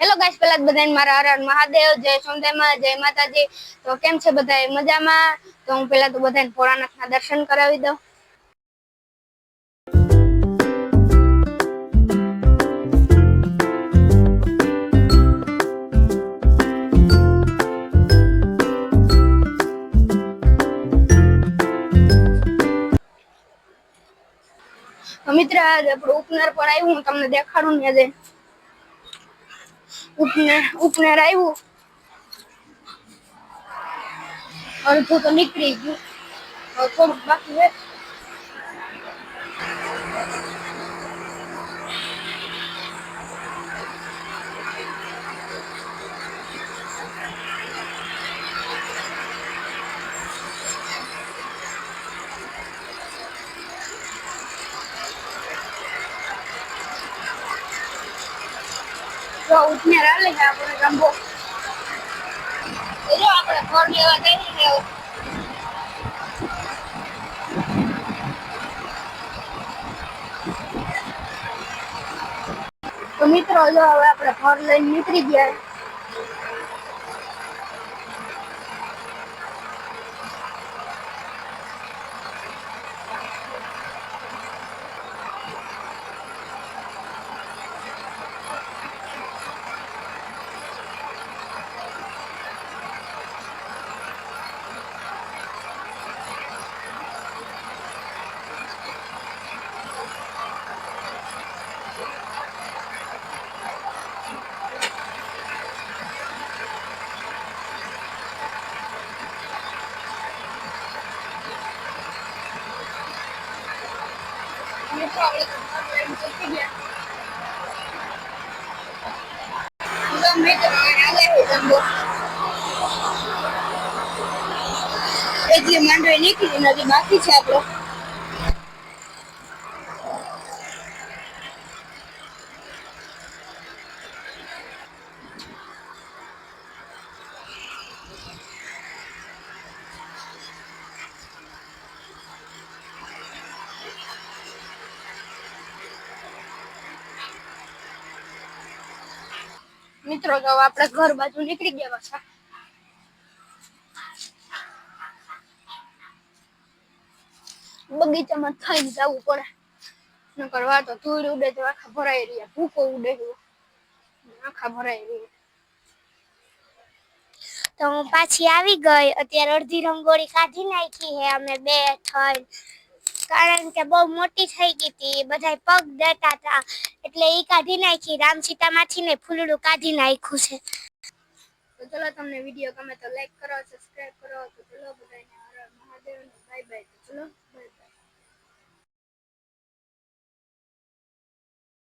Hello guys પહેલા બધાને મારા હર હર મહાદેવ, જય સોનદેવમાં જય માતાજી. તો કેમ છે બધા મજામાં? તો હું પહેલા તો બધાને ભોળાનાથના દર્શન કરાવી દઉં. મિત્ર, આજે આપણું ઉપનર પણ આવ્યું, હું તમને દેખાડું ને આજે. ઉપનેર આવ્યું અડધું તો નીકળી ગયું. થોડુંક બાકી છે તો ઉપનેર આલે છે આપણે રંબો જો આપણે ફોર લેવા જઈએ ને. તો મિત્રો, જો હવે આપણે ફોર લઈને નીકળી ગયા મિત્રો આપણે તો ઘર લઈને નીકળી ગયા જો મિત્રો હવે આલે છે રંબો એટલી માંડવી નીકળી નથી બાકી છે આપણો. મિત્રો, તો આપણે ઘર બાજુ નીકળી ગયા પાછા બગીચામાં થઈને જવું પડે. નકર કરવા તો ધૂળ ઉડે તો આખા ભરાઈ રહ્યા, ભૂકો ઉડે આખા ભરાઈ રહ્યા. તો હું પાછી આવી ગઈ, અત્યારે અડધી રંગોળી કાઢી નાખી હે અમે બે થઈ કારણ કે બહુ મોટી થઈ ગઈ હતી. બધા પગ દેતા હતા. એટલે એ કાઢી નાખી. રામસીતામાંથી ને ફૂલડું કાઢી નાખ્યું છે. તો ચલો તમને વીડિયો ગમે તો લાઈક કરો સબસ્ક્રાઈબ કરો. તો ચલો બધાને મહાદેવ બાય બાય તો ચલો